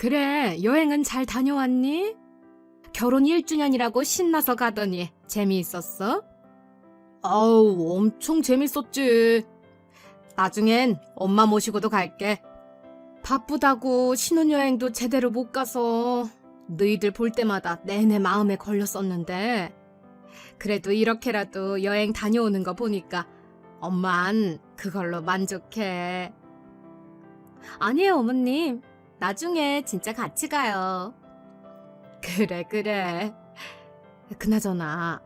그래, 여행은 잘 다녀왔니? 결혼 1주년이라고 신나서 가더니 재미있었어? 아우, 엄청 재밌었지. 나중엔 엄마 모시고도 갈게. 바쁘다고 신혼여행도 제대로 못 가서 너희들 볼 때마다 내내 마음에 걸렸었는데 그래도 이렇게라도 여행 다녀오는 거 보니까 엄만 그걸로 만족해. 아니에요, 어머님. 나중에 진짜 같이 가요. 그래, 그래. 그나저나,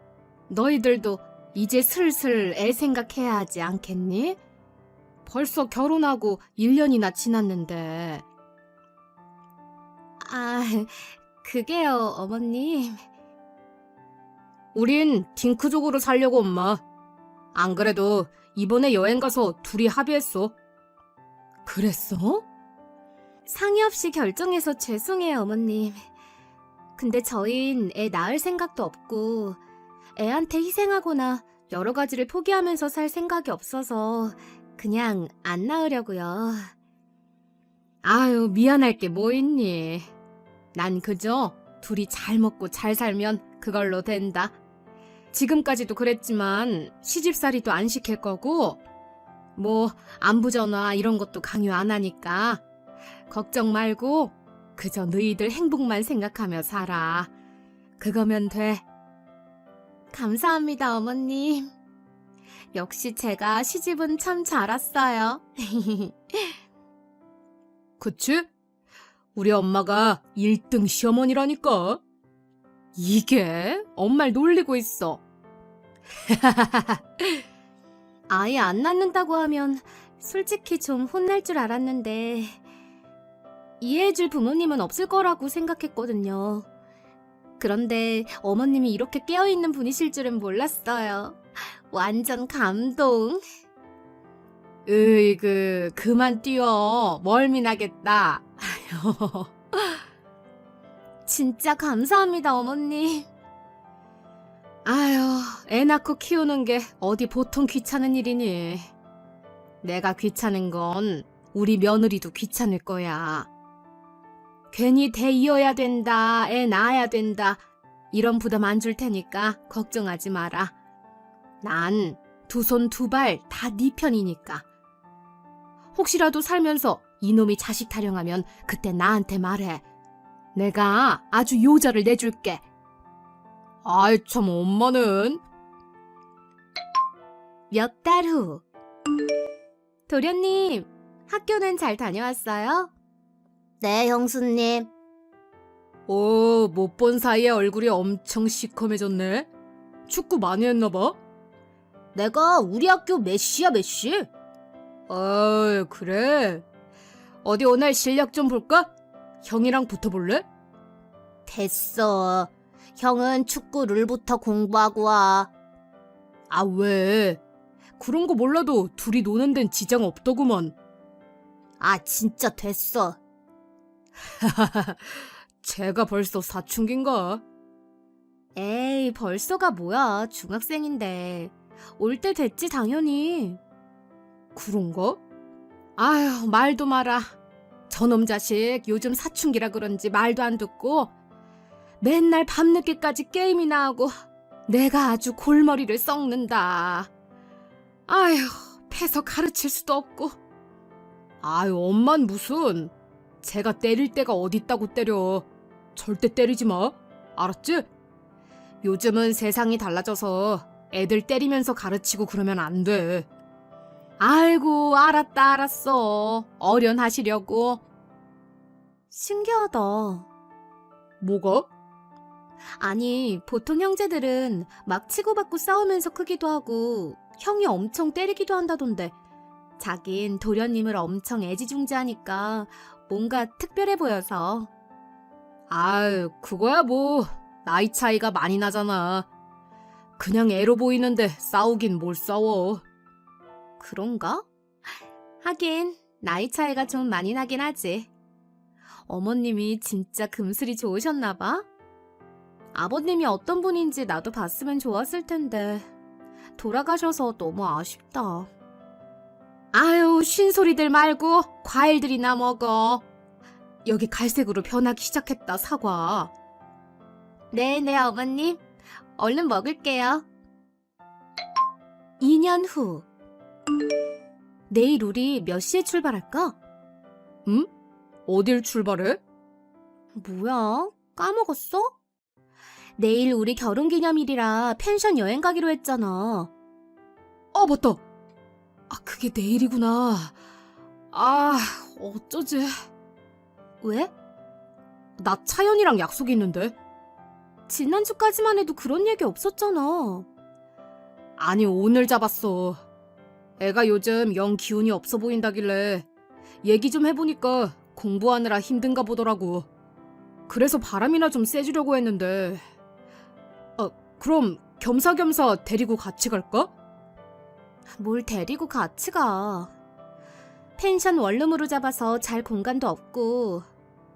너희들도 이제 슬슬 애 생각해야 하지 않겠니? 벌써 결혼하고 1년이나 지났는데. 아, 그게요, 어머님. 우린 딩크족으로 살려고, 엄마. 안 그래도 이번에 여행 가서 둘이 합의했어. 그랬어? 상의 없이 결정해서 죄송해요, 어머님. 근데 저흰 애 낳을 생각도 없고, 애한테 희생하거나 여러 가지를 포기하면서 살 생각이 없어서 그냥 안 낳으려고요. 아유, 미안할 게 뭐 있니? 난 그저 둘이 잘 먹고 잘 살면 그걸로 된다. 지금까지도 그랬지만 시집살이도 안 시킬 거고 뭐 안부 전화 이런 것도 강요 안 하니까 걱정 말고 그저 너희들 행복만 생각하며 살아. 그거면 돼. 감사합니다, 어머님. 역시 제가 시집은 참 잘 왔어요. 그치? 우리 엄마가 1등 시어머니라니까. 이게 엄마를 놀리고 있어. 아예 안 낳는다고 하면 솔직히 좀 혼날 줄 알았는데 이해해줄 부모님은 없을 거라고 생각했거든요. 그런데 어머님이 이렇게 깨어있는 분이실 줄은 몰랐어요. 완전 감동. 으이그 그만 뛰어 멀미 나겠다. 아휴. 진짜 감사합니다 어머님. 아휴 애 낳고 키우는 게 어디 보통 귀찮은 일이니. 내가 귀찮은 건 우리 며느리도 귀찮을 거야. 괜히 대 이어야 된다, 애 낳아야 된다, 이런 부담 안 줄 테니까 걱정하지 마라. 난 두 손 두 발 다 네 편이니까. 혹시라도 살면서 이놈이 자식 타령하면 그때 나한테 말해. 내가 아주 요자를 내줄게. 아이 참 엄마는 몇 달 후. 도련님, 학교는 잘 다녀왔어요? 네, 형수님. 오, 못 본 사이에 얼굴이 엄청 시커매졌네. 축구 많이 했나 봐. 내가 우리 학교 메시야, 메시. 어, 그래. 어디 오늘 실력 좀 볼까? 형이랑 붙어볼래? 됐어. 형은 축구 룰부터 공부하고 와. 아, 왜? 그런 거 몰라도 둘이 노는 데는 지장 없더구먼. 아, 진짜 됐어. 제가 벌써 사춘기인가? 에이, 벌써가 뭐야. 중학생인데. 올 때 됐지, 당연히. 그런가? 아휴, 말도 마라. 저놈 자식 요즘 사춘기라 그런지 말도 안 듣고 맨날 밤늦게까지 게임이나 하고 내가 아주 골머리를 썩는다. 아휴, 패서 가르칠 수도 없고. 아유, 엄만 무슨. 제가 때릴 때가 어딨다고 때려. 절대 때리지 마. 알았지? 요즘은 세상이 달라져서 애들 때리면서 가르치고 그러면 안 돼. 아이고, 알았다, 알았어. 어련하시려고. 신기하다. 뭐가? 아니, 보통 형제들은 막 치고받고 싸우면서 크기도 하고, 형이 엄청 때리기도 한다던데, 자긴 도련님을 엄청 애지중지하니까 뭔가 특별해 보여서. 아유, 그거야 뭐, 나이 차이가 많이 나잖아. 그냥 애로 보이는데 싸우긴 뭘 싸워. 그런가? 하긴, 나이 차이가 좀 많이 나긴 하지. 어머님이 진짜 금슬이 좋으셨나봐? 아버님이 어떤 분인지 나도 봤으면 좋았을 텐데, 돌아가셔서 너무 아쉽다. 아유, 쉰소리들 말고 과일들이나 먹어. 여기 갈색으로 변하기 시작했다, 사과. 네네, 어머님. 얼른 먹을게요. 2년 후. 내일 우리 몇 시에 출발할까? 응? 어딜 출발해? 뭐야? 까먹었어? 내일 우리 결혼 기념일이라 펜션 여행 가기로 했잖아. 아, 맞다. 아, 그게 내일이구나. 아, 어쩌지. 왜? 나 차연이랑 약속이 있는데. 지난주까지만 해도 그런 얘기 없었잖아. 아니, 오늘 잡았어. 애가 요즘 영 기운이 없어 보인다길래 얘기 좀 해보니까 공부하느라 힘든가 보더라고. 그래서 바람이나 좀 쐬주려고 했는데. 아, 그럼 겸사겸사 데리고 같이 갈까? 뭘 데리고 같이 가. 펜션 원룸으로 잡아서 잘 공간도 없고.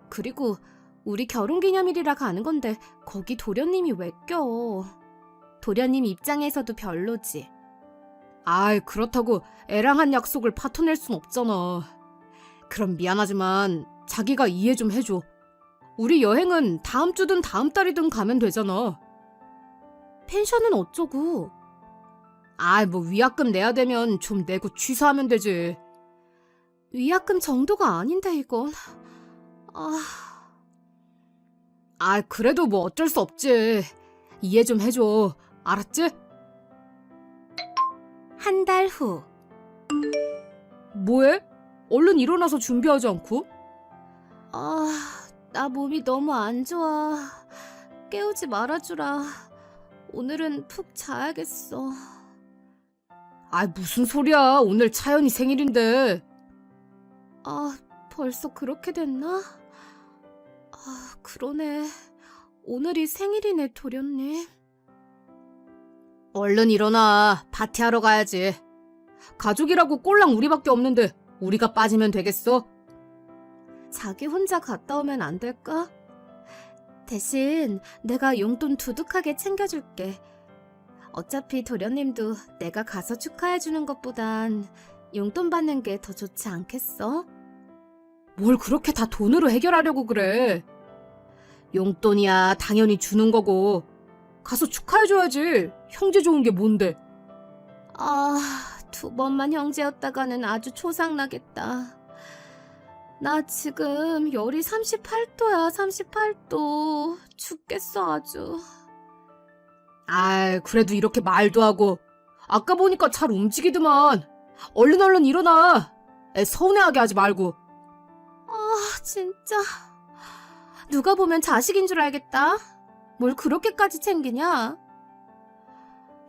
그리고 우리 결혼 기념일이라 가는 건데 거기 도련님이 왜 껴? 도련님 입장에서도 별로지. 아이, 그렇다고 애랑 한 약속을 파토낼 순 없잖아. 그럼 미안하지만 자기가 이해 좀 해줘. 우리 여행은 다음 주든 다음 달이든 가면 되잖아. 펜션은 어쩌고? 아이, 뭐 위약금 내야 되면 좀 내고 취소하면 되지. 위약금 정도가 아닌데 이건. 아. 아, 그래도 뭐 어쩔 수 없지. 이해 좀 해줘. 알았지? 한 달 후. 뭐해? 얼른 일어나서 준비하지 않고? 아, 나 몸이 너무 안 좋아. 깨우지 말아주라. 오늘은 푹 자야겠어. 아, 무슨 소리야. 오늘 차연이 생일인데. 아, 벌써 그렇게 됐나? 아, 그러네. 오늘이 생일이네, 도련님. 얼른 일어나. 파티하러 가야지. 가족이라고 꼴랑 우리밖에 없는데 우리가 빠지면 되겠어? 자기 혼자 갔다 오면 안 될까? 대신 내가 용돈 두둑하게 챙겨줄게. 어차피 도련님도 내가 가서 축하해주는 것보단 용돈 받는 게 더 좋지 않겠어? 뭘 그렇게 다 돈으로 해결하려고 그래? 용돈이야 당연히 주는 거고. 가서 축하해줘야지. 형제 좋은 게 뭔데? 아 두 번만 형제였다가는 아주 초상나겠다. 나 지금 열이 38도야 38도. 죽겠어 아주 아 그래도 이렇게 말도 하고 아까 보니까 잘 움직이더만 얼른 얼른 일어나 애 서운해하게 하지 말고 아 진짜 누가 보면 자식인 줄 알겠다. 뭘 그렇게까지 챙기냐?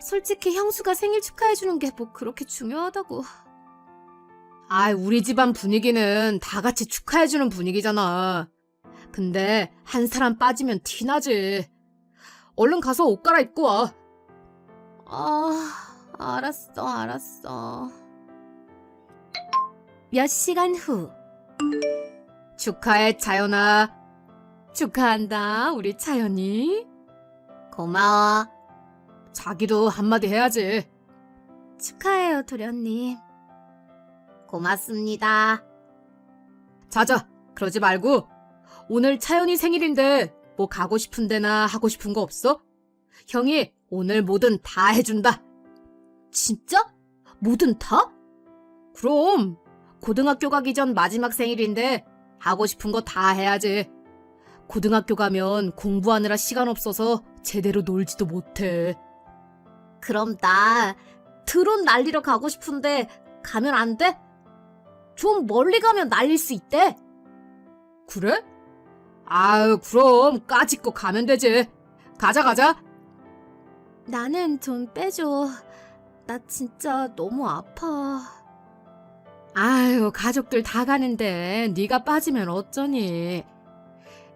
솔직히 형수가 생일 축하해주는 게 뭐 그렇게 중요하다고. 아, 우리 집안 분위기는 다 같이 축하해주는 분위기잖아. 근데 한 사람 빠지면 티나지. 얼른 가서 옷 갈아입고 와. 아, 알았어, 알았어. 몇 시간 후. 축하해, 차연아. 축하한다, 우리 차연이. 고마워. 자기도 한마디 해야지. 축하해요, 도련님. 고맙습니다. 자자, 그러지 말고. 오늘 차연이 생일인데 뭐 가고 싶은 데나 하고 싶은 거 없어? 형이 오늘 뭐든 다 해준다. 진짜? 뭐든 다? 그럼 고등학교 가기 전 마지막 생일인데 하고 싶은 거 다 해야지. 고등학교 가면 공부하느라 시간 없어서 제대로 놀지도 못해. 그럼 나 드론 날리러 가고 싶은데 가면 안 돼? 좀 멀리 가면 날릴 수 있대. 그래? 아유, 그럼 까짓거 가면 되지. 가자, 가자. 나는 좀 빼줘. 나 진짜 너무 아파. 아유, 가족들 다 가는데 네가 빠지면 어쩌니?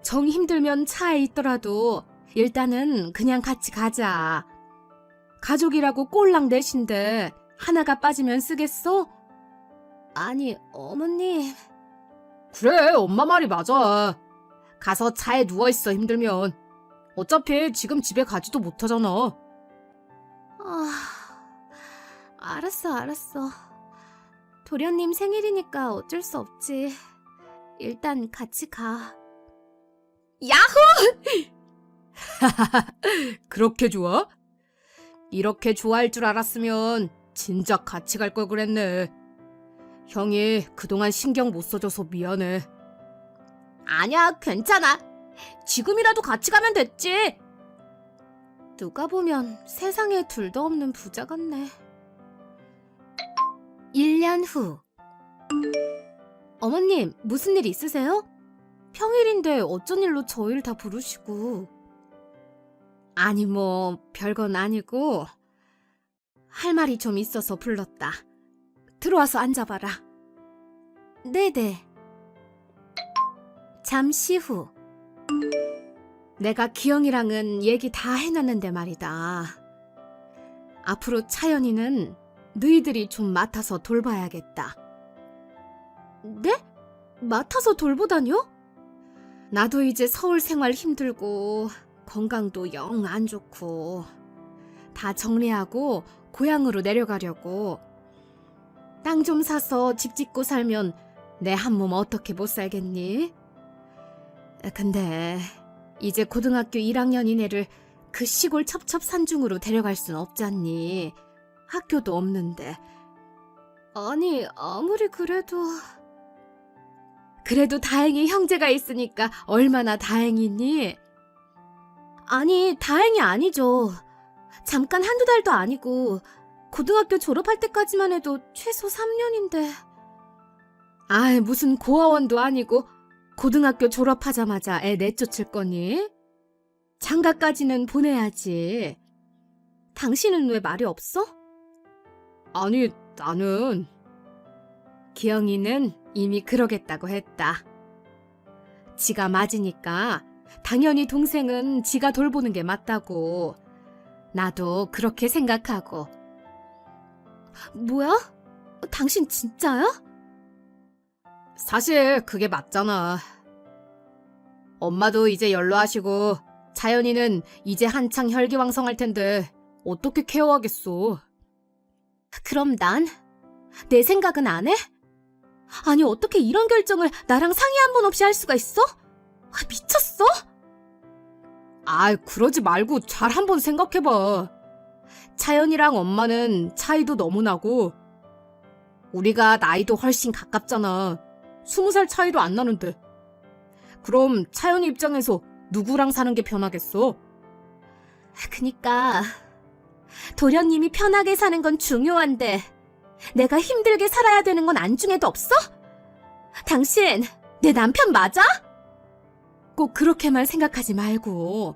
정 힘들면 차에 있더라도 일단은 그냥 같이 가자. 가족이라고 꼴랑 넷인데 하나가 빠지면 쓰겠어? 아니, 어머님. 그래, 엄마 말이 맞아. 가서 차에 누워있어, 힘들면. 어차피 지금 집에 가지도 못하잖아. 아, 알았어, 알았어. 도련님 생일이니까 어쩔 수 없지. 일단 같이 가. 야호! 그렇게 좋아? 이렇게 좋아할 줄 알았으면 진작 같이 갈 걸 그랬네. 형이 그동안 신경 못 써줘서 미안해. 아니야, 괜찮아. 지금이라도 같이 가면 됐지. 누가 보면 세상에 둘도 없는 부자 같네. 1년 후. 어머님, 무슨 일 있으세요? 평일인데 어쩐 일로 저희를 다 부르시고. 아니, 뭐, 별건 아니고, 할 말이 좀 있어서 불렀다. 들어와서 앉아봐라. 네네. 잠시 후. 내가 기영이랑은 얘기 다 해놨는데 말이다. 앞으로 차연이는 너희들이 좀 맡아서 돌봐야겠다. 네? 맡아서 돌보다뇨? 나도 이제 서울 생활 힘들고 건강도 영 안 좋고 다 정리하고 고향으로 내려가려고 땅 좀 사서 집 짓고 살면 내 한 몸 어떻게 못 살겠니? 근데 이제 고등학교 1학년인 애를 그 시골 첩첩산중으로 데려갈 순 없잖니. 학교도 없는데. 아니, 아무리 그래도. 그래도 다행히 형제가 있으니까 얼마나 다행이니? 아니, 다행이 아니죠. 잠깐 한두 달도 아니고, 고등학교 졸업할 때까지만 해도 최소 3년인데. 아이, 무슨 고아원도 아니고, 고등학교 졸업하자마자 애 내쫓을 거니? 장가까지는 보내야지. 당신은 왜 말이 없어? 아니, 나는. 기영이는 이미 그러겠다고 했다. 지가 맞으니까 당연히 동생은 지가 돌보는 게 맞다고. 나도 그렇게 생각하고. 뭐야? 당신 진짜야? 사실 그게 맞잖아. 엄마도 이제 연로하시고 자연이는 이제 한창 혈기왕성할 텐데 어떻게 케어하겠어? 그럼 난? 내 생각은 안 해? 아니 어떻게 이런 결정을 나랑 상의 한 번 없이 할 수가 있어? 아, 미쳤어? 아, 그러지 말고 잘 한번 생각해봐. 자연이랑 엄마는 차이도 너무 나고 우리가 나이도 훨씬 가깝잖아. 스무 살 차이도 안 나는데. 그럼 차연이 입장에서 누구랑 사는 게 편하겠어? 그니까 도련님이 편하게 사는 건 중요한데 내가 힘들게 살아야 되는 건 안중에도 없어? 당신 내 남편 맞아? 꼭 그렇게만 생각하지 말고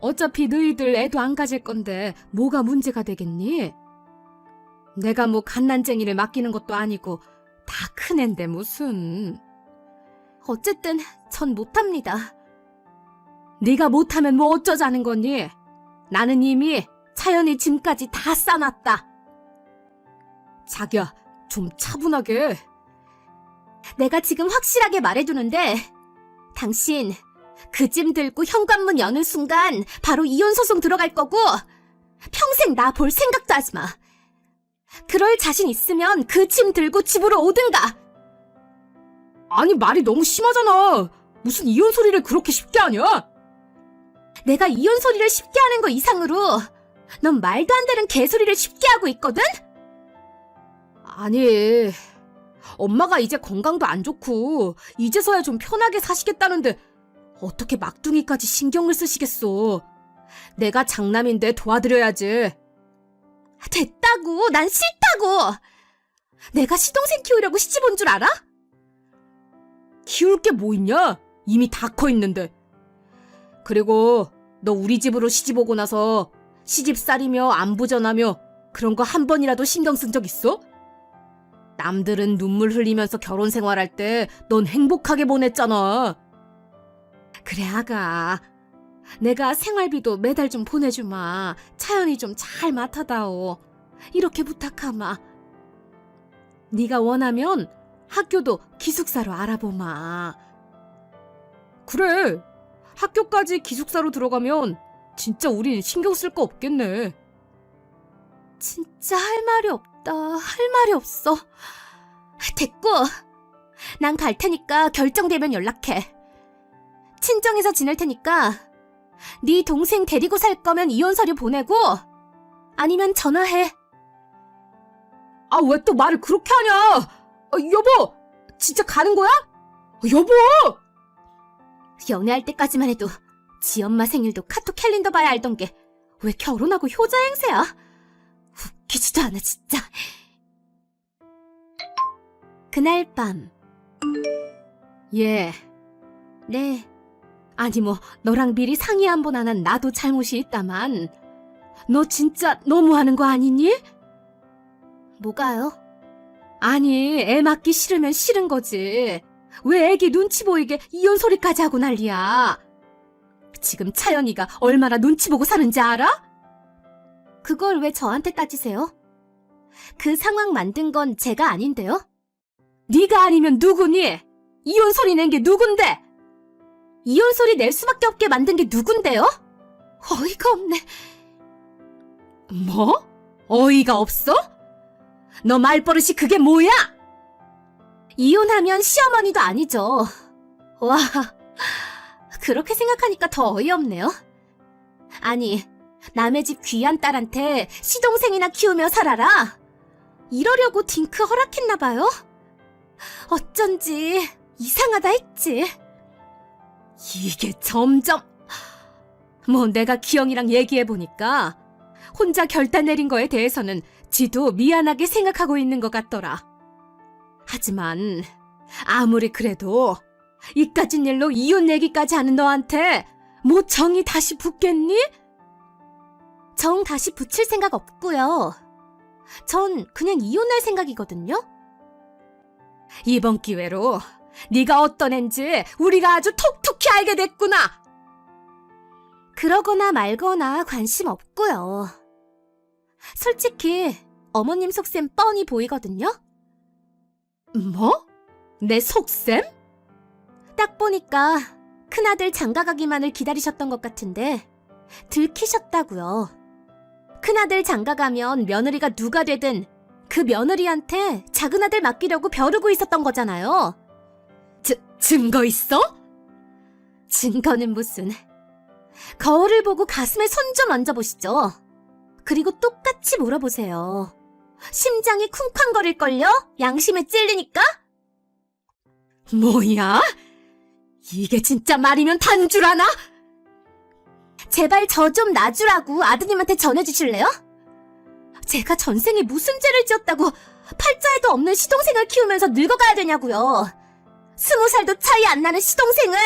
어차피 너희들 애도 안 가질 건데 뭐가 문제가 되겠니? 내가 뭐 갓난쟁이를 맡기는 것도 아니고 다 큰 앤데 무슨. 어쨌든 전 못합니다. 네가 못하면 뭐 어쩌자는 거니? 나는 이미 차연이 짐까지 다 싸놨다. 자기야, 좀 차분하게. 내가 지금 확실하게 말해두는데 당신 그 짐 들고 현관문 여는 순간 바로 이혼 소송 들어갈 거고 평생 나 볼 생각도 하지 마. 그럴 자신 있으면 그 짐 들고 집으로 오든가. 아니 말이 너무 심하잖아. 무슨 이혼 소리를 그렇게 쉽게 하냐? 내가 이혼 소리를 쉽게 하는 거 이상으로 넌 말도 안 되는 개소리를 쉽게 하고 있거든? 아니, 엄마가 이제 건강도 안 좋고 이제서야 좀 편하게 사시겠다는데 어떻게 막둥이까지 신경을 쓰시겠어? 내가 장남인데 도와드려야지. 됐다고! 난 싫다고! 내가 시동생 키우려고 시집 온 줄 알아? 키울 게 뭐 있냐? 이미 다 커 있는데. 그리고 너 우리 집으로 시집 오고 나서 시집살이며 안부전하며 그런 거 한 번이라도 신경 쓴 적 있어? 남들은 눈물 흘리면서 결혼 생활할 때 넌 행복하게 보냈잖아. 그래, 아가. 내가 생활비도 매달 좀 보내주마. 차연이 좀 잘 맡아다오. 이렇게 부탁하마. 네가 원하면 학교도 기숙사로 알아보마. 그래. 학교까지 기숙사로 들어가면 진짜 우린 신경 쓸 거 없겠네. 진짜 할 말이 없다. 할 말이 없어. 됐고, 난 갈 테니까 결정되면 연락해. 친정에서 지낼 테니까 네 동생 데리고 살 거면 이혼 서류 보내고 아니면 전화해. 아, 왜 또 말을 그렇게 하냐? 아, 여보, 진짜 가는 거야? 아, 여보! 연애할 때까지만 해도 지 엄마 생일도 카톡 캘린더 봐야 알던 게 왜 결혼하고 효자 행세야? 웃기지도 않아, 진짜. 그날 밤. 예. 네. 아니 뭐 너랑 미리 상의 한 번 안 한 나도 잘못이 있다만 너 진짜 너무하는 거 아니니? 뭐가요? 아니 애 맡기 싫으면 싫은 거지 왜 애기 눈치 보이게 이혼 소리까지 하고 난리야 지금 차연이가 얼마나 눈치 보고 사는지 알아? 그걸 왜 저한테 따지세요? 그 상황 만든 건 제가 아닌데요? 네가 아니면 누구니? 이혼 소리 낸 게 누군데? 이혼 소리 낼 수밖에 없게 만든 게 누군데요? 어이가 없네. 뭐? 어이가 없어? 너 말버릇이 그게 뭐야? 이혼하면 시어머니도 아니죠. 와, 그렇게 생각하니까 더 어이없네요. 아니, 남의 집 귀한 딸한테 시동생이나 키우며 살아라. 이러려고 딩크 허락했나봐요. 어쩐지 이상하다 했지. 이게 점점 뭐 내가 기영이랑 얘기해 보니까 혼자 결단 내린 거에 대해서는 지도 미안하게 생각하고 있는 것 같더라. 하지만 아무리 그래도 이까진 일로 이혼 얘기까지 하는 너한테 뭐 정이 다시 붙겠니? 정 다시 붙일 생각 없고요. 전 그냥 이혼할 생각이거든요. 이번 기회로 네가 어떤 앤지 우리가 아주 톡톡히 알게 됐구나. 그러거나 말거나 관심 없고요. 솔직히 어머님 속셈 뻔히 보이거든요. 뭐? 내 속셈? 딱 보니까 큰아들 장가가기만을 기다리셨던 것 같은데 들키셨다고요. 큰아들 장가가면 며느리가 누가 되든 그 며느리한테 작은아들 맡기려고 벼르고 있었던 거잖아요. 즈, 증거 있어? 증거는 무슨. 거울을 보고 가슴에 손 좀 얹어보시죠. 그리고 똑같이 물어보세요. 심장이 쿵쾅거릴걸요? 양심에 찔리니까? 뭐야? 이게 진짜 말이면 단 줄 아나? 제발 저 좀 놔주라고 아드님한테 전해주실래요? 제가 전생에 무슨 죄를 지었다고 팔자에도 없는 시동생을 키우면서 늙어가야 되냐고요. 스무 살도 차이 안 나는 시동생을!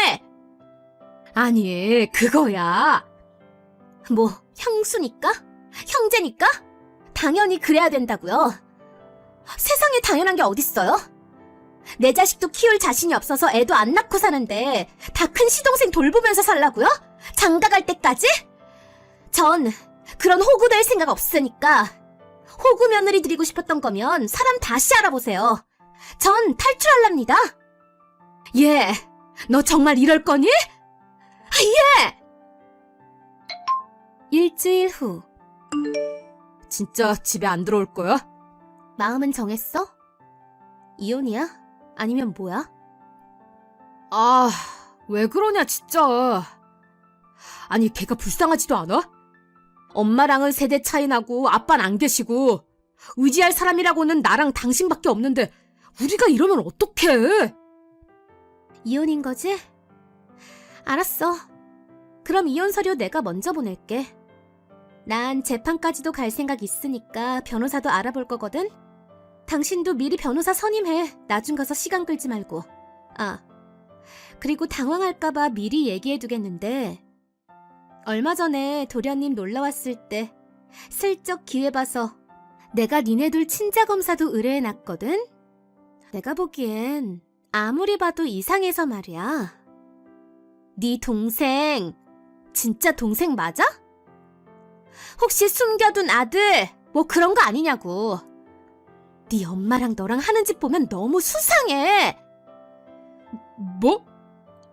아니, 그거야. 뭐, 형수니까? 형제니까? 당연히 그래야 된다고요. 세상에 당연한 게 어딨어요? 내 자식도 키울 자신이 없어서 애도 안 낳고 사는데 다 큰 시동생 돌보면서 살라고요? 장가 갈 때까지? 전 그런 호구 될 생각 없으니까 호구 며느리 드리고 싶었던 거면 사람 다시 알아보세요. 전 탈출할랍니다. 예, 너 정말 이럴 거니? 아, 예! 일주일 후. 진짜 집에 안 들어올 거야? 마음은 정했어? 이혼이야? 아니면 뭐야? 아, 왜 그러냐, 진짜. 아니, 걔가 불쌍하지도 않아? 엄마랑은 세대 차이 나고 아빠는 안 계시고 의지할 사람이라고는 나랑 당신밖에 없는데 우리가 이러면 어떡해? 이혼인 거지? 알았어. 그럼 이혼 서류 내가 먼저 보낼게. 난 재판까지도 갈 생각 있으니까 변호사도 알아볼 거거든? 당신도 미리 변호사 선임해. 나중 가서 시간 끌지 말고. 아, 그리고 당황할까봐 미리 얘기해두겠는데, 얼마 전에 도련님 놀러 왔을 때 슬쩍 기회 봐서 내가 니네 둘 친자 검사도 의뢰해놨거든? 내가 보기엔 아무리 봐도 이상해서 말이야. 네 동생, 진짜 동생 맞아? 혹시 숨겨둔 아들, 뭐 그런 거 아니냐고. 네 엄마랑 너랑 하는 짓 보면 너무 수상해. 뭐?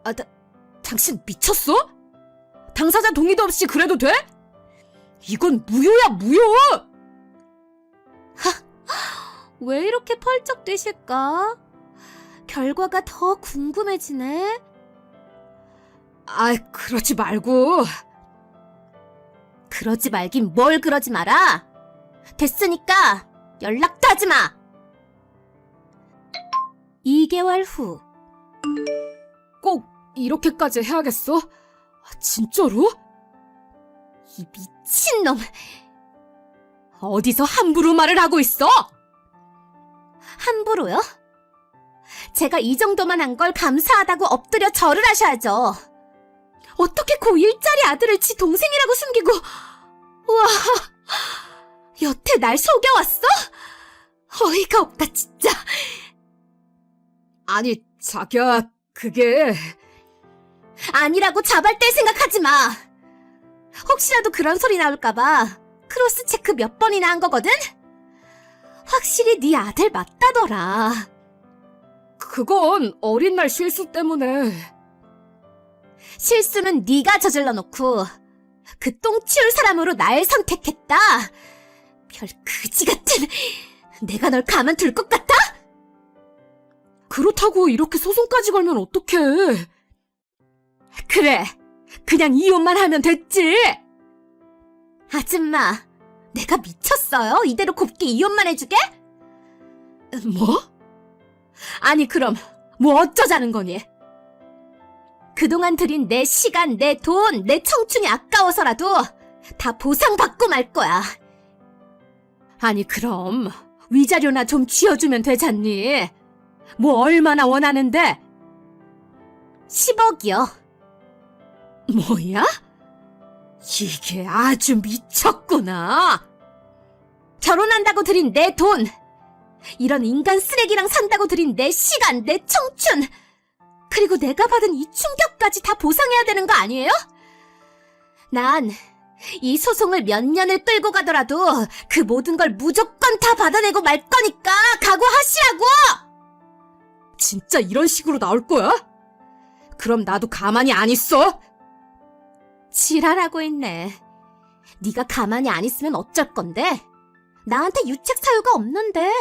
아, 나, 당신 미쳤어? 당사자 동의도 없이 그래도 돼? 이건 무효야, 무효! 하, 왜 이렇게 펄쩍 뛰실까? 결과가 더 궁금해지네. 아, 그러지 말고. 그러지 말긴 뭘 그러지 마라. 됐으니까 연락도 하지 마. 2개월 후. 꼭 이렇게까지 해야겠어? 진짜로? 이 미친놈. 어디서 함부로 말을 하고 있어? 함부로요? 제가 이 정도만 한 걸 감사하다고 엎드려 절을 하셔야죠. 어떻게 고1짜리 아들을 지 동생이라고 숨기고, 우와, 여태 날 속여왔어? 어이가 없다, 진짜. 아니, 자기야, 그게... 아니라고 자발될 생각하지 마. 혹시라도 그런 소리 나올까봐 크로스 체크 몇 번이나 한 거거든? 확실히 네 아들 맞다더라. 그건 어린 날 실수 때문에. 실수는 네가 저질러 놓고 그 똥 치울 사람으로 날 선택했다. 별 그지 같은. 내가 널 가만둘 것 같아? 그렇다고 이렇게 소송까지 걸면 어떡해. 그래. 그냥 이혼만 하면 됐지. 아줌마, 내가 미쳤어요? 이대로 곱게 이혼만 해주게? 뭐? 아니, 그럼, 뭐 어쩌자는 거니? 그동안 들인 내 시간, 내 돈, 내 청춘이 아까워서라도 다 보상받고 말 거야. 아니, 그럼, 위자료나 좀 쥐어주면 되잖니? 뭐 얼마나 원하는데? 10억이요. 뭐야? 이게 아주 미쳤구나. 결혼한다고 들인 내 돈. 이런 인간 쓰레기랑 산다고 들인 내 시간, 내 청춘. 그리고 내가 받은 이 충격까지 다 보상해야 되는 거 아니에요? 난 이 소송을 몇 년을 끌고 가더라도 그 모든 걸 무조건 다 받아내고 말 거니까 각오하시라고! 진짜 이런 식으로 나올 거야? 그럼 나도 가만히 안 있어? 지랄하고 있네. 네가 가만히 안 있으면 어쩔 건데? 나한테 유책 사유가 없는데.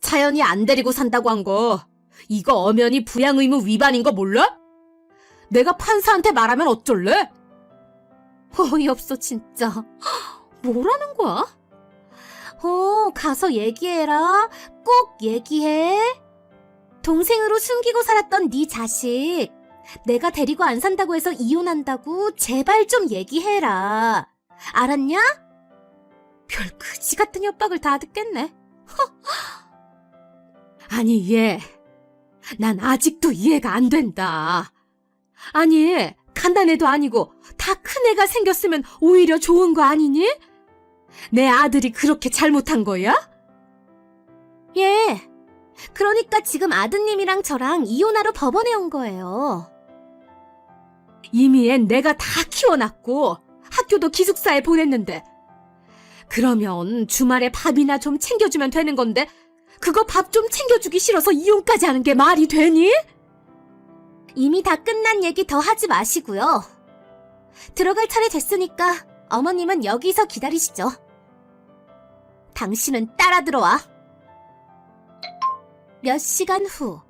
차연이 안 데리고 산다고 한 거, 이거 엄연히 부양 의무 위반인 거 몰라? 내가 판사한테 말하면 어쩔래? 어이없어, 진짜. 뭐라는 거야? 어, 가서 얘기해라. 꼭 얘기해. 동생으로 숨기고 살았던 네 자식. 내가 데리고 안 산다고 해서 이혼한다고 제발 좀 얘기해라. 알았냐? 별 그지 같은 협박을 다 듣겠네. 아니, 얘. 난 아직도 이해가 안 된다. 아니, 간단해도 아니고 다 큰 애가 생겼으면 오히려 좋은 거 아니니? 내 아들이 그렇게 잘못한 거야? 예. 그러니까 지금 아드님이랑 저랑 이혼하러 법원에 온 거예요. 이미 앤 내가 다 키워놨고 학교도 기숙사에 보냈는데 그러면 주말에 밥이나 좀 챙겨주면 되는 건데 그거 밥 좀 챙겨주기 싫어서 이혼까지 하는 게 말이 되니? 이미 다 끝난 얘기 더 하지 마시고요. 들어갈 차례 됐으니까 어머님은 여기서 기다리시죠. 당신은 따라 들어와. 몇 시간 후.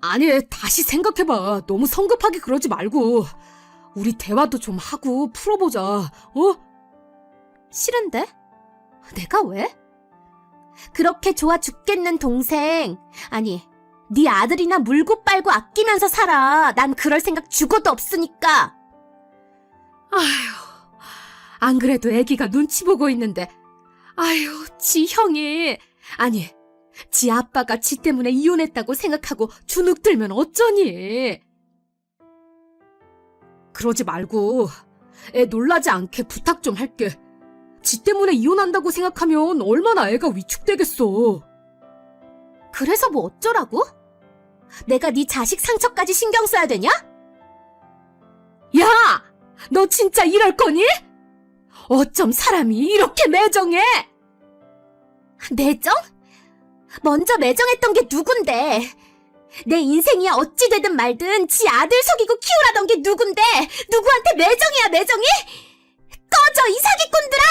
아니, 다시 생각해봐. 너무 성급하게 그러지 말고. 우리 대화도 좀 하고 풀어보자. 어? 싫은데? 내가 왜? 그렇게 좋아 죽겠는 동생. 아니, 네 아들이나 물고 빨고 아끼면서 살아. 난 그럴 생각 죽어도 없으니까. 아휴, 안 그래도 애기가 눈치 보고 있는데. 아휴, 지 형이. 아니, 지 아빠가 지 때문에 이혼했다고 생각하고 주눅 들면 어쩌니? 그러지 말고 애 놀라지 않게 부탁 좀 할게. 지 때문에 이혼한다고 생각하면 얼마나 애가 위축되겠어. 그래서 뭐 어쩌라고? 내가 네 자식 상처까지 신경 써야 되냐? 야! 너 진짜 이럴 거니? 어쩜 사람이 이렇게 매정해? 매정? 먼저 매정했던 게 누군데? 내 인생이 어찌 되든 말든 지 아들 속이고 키우라던 게 누군데? 누구한테 매정이야 매정이? 꺼져 이 사기꾼들아!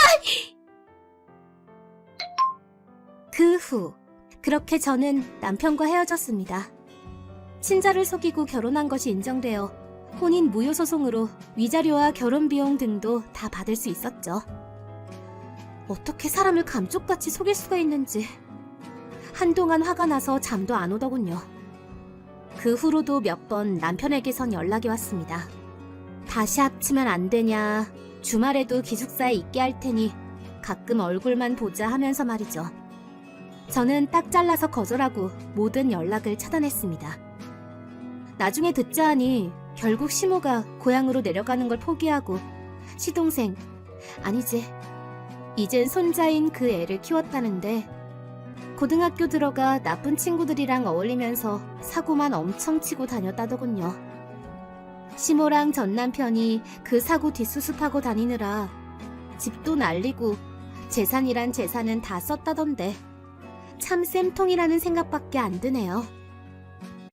그 후 그렇게 저는 남편과 헤어졌습니다. 친자를 속이고 결혼한 것이 인정되어 혼인 무효 소송으로 위자료와 결혼 비용 등도 다 받을 수 있었죠. 어떻게 사람을 감쪽같이 속일 수가 있는지 한동안 화가 나서 잠도 안 오더군요. 그 후로도 몇 번 남편에게선 연락이 왔습니다. 다시 합치면 안 되냐, 주말에도 기숙사에 있게 할 테니 가끔 얼굴만 보자 하면서 말이죠. 저는 딱 잘라서 거절하고 모든 연락을 차단했습니다. 나중에 듣자 하니 결국 시모가 고향으로 내려가는 걸 포기하고 시동생, 아니지, 이젠 손자인 그 애를 키웠다는데 고등학교 들어가 나쁜 친구들이랑 어울리면서 사고만 엄청 치고 다녔다더군요. 시모랑 전 남편이 그 사고 뒷수습하고 다니느라 집도 날리고 재산이란 재산은 다 썼다던데 참 쌤통이라는 생각밖에 안 드네요.